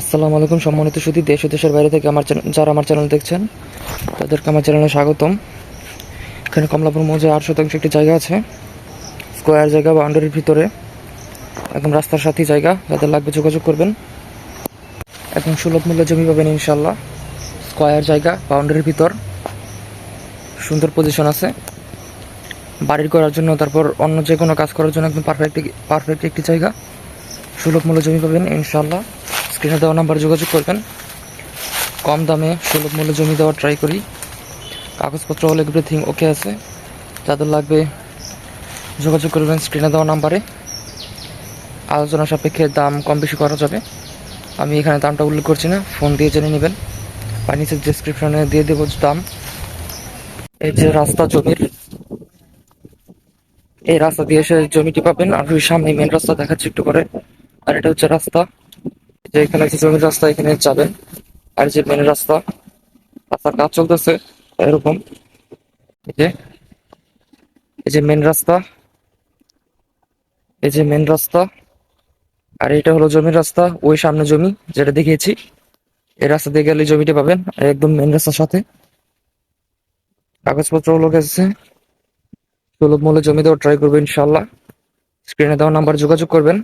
আসসালামু আলাইকুম সম্মানিত সুদী দেশ ও দেশের বাইরে থেকে আমার যারা আমার চ্যানেল দেখছেন, তাদেরকে আমার চ্যানেলে স্বাগতম। এখানে কমলাপুর মৌজা আট শতাংশ একটি জায়গা আছে, স্কোয়ার জায়গা বাউন্ডারির ভিতরে। একদম রাস্তার সাথেই জায়গা, যাদের লাগবে যোগাযোগ করবেন। একদম সুলভ মূল্যে জমি পাবেন ইনশাল্লাহ স্কোয়ার জায়গা বাউন্ডারির ভিতর। সুন্দর পজিশন আছে। বাড়ির করার জন্য, তারপর অন্য যে কোনো কাজ করার জন্য একদম পারফেক্ট পারফেক্ট একটি জায়গা। সুলভ মূল্যে জমি পাবেন ইনশাল্লাহ স্ক্রিনে দেওয়া নাম্বার যোগাযোগ করবেন। কম দামে সুলভ মূল্যে জমি দেওয়ার ট্রাই করি। কাগজপত্র হলে এভরিথিং ওকে আছে। যাদের লাগবে যোগাযোগ করবেন স্ক্রিনে দেওয়া নাম্বারে। আলোচনা সাপেক্ষে দাম কম বেশি করা যাবে। আমি এখানে দামটা উল্লেখ করছি না ফোন দিয়ে জেনে নেবেন। বা নিচের ডিসক্রিপশনে দিয়ে দেবো দাম। এই যে রাস্তা জমির, এই রাস্তা দিয়ে এসে জমিটি পাবেন। আর ওই সামনে মেন রাস্তা দেখাচ্ছি একটু করে আর এটা হচ্ছে রাস্তা। যে এখানে যে জমির রাস্তা এখানে যাবেন, আর যে মেন রাস্তা, রাস্তার কাজ চলতেছে, এরকম। এই যে এই যে মেন রাস্তা, এই যে মেন রাস্তা, আর এটা হলো জমির রাস্তা, ওই সামনে জমি যেটা দেখিয়েছি। এই রাস্তা দিয়ে গেলে জমিটা পাবেন, একদম মেন রাস্তার সাথে। কাগজপত্র হলো গেছে সুলভ মূল্যে জমি দেওয়ার ট্রাই করবেন ইনশাল্লাহ স্ক্রিনে দেওয়া নাম্বার যোগাযোগ করবেন।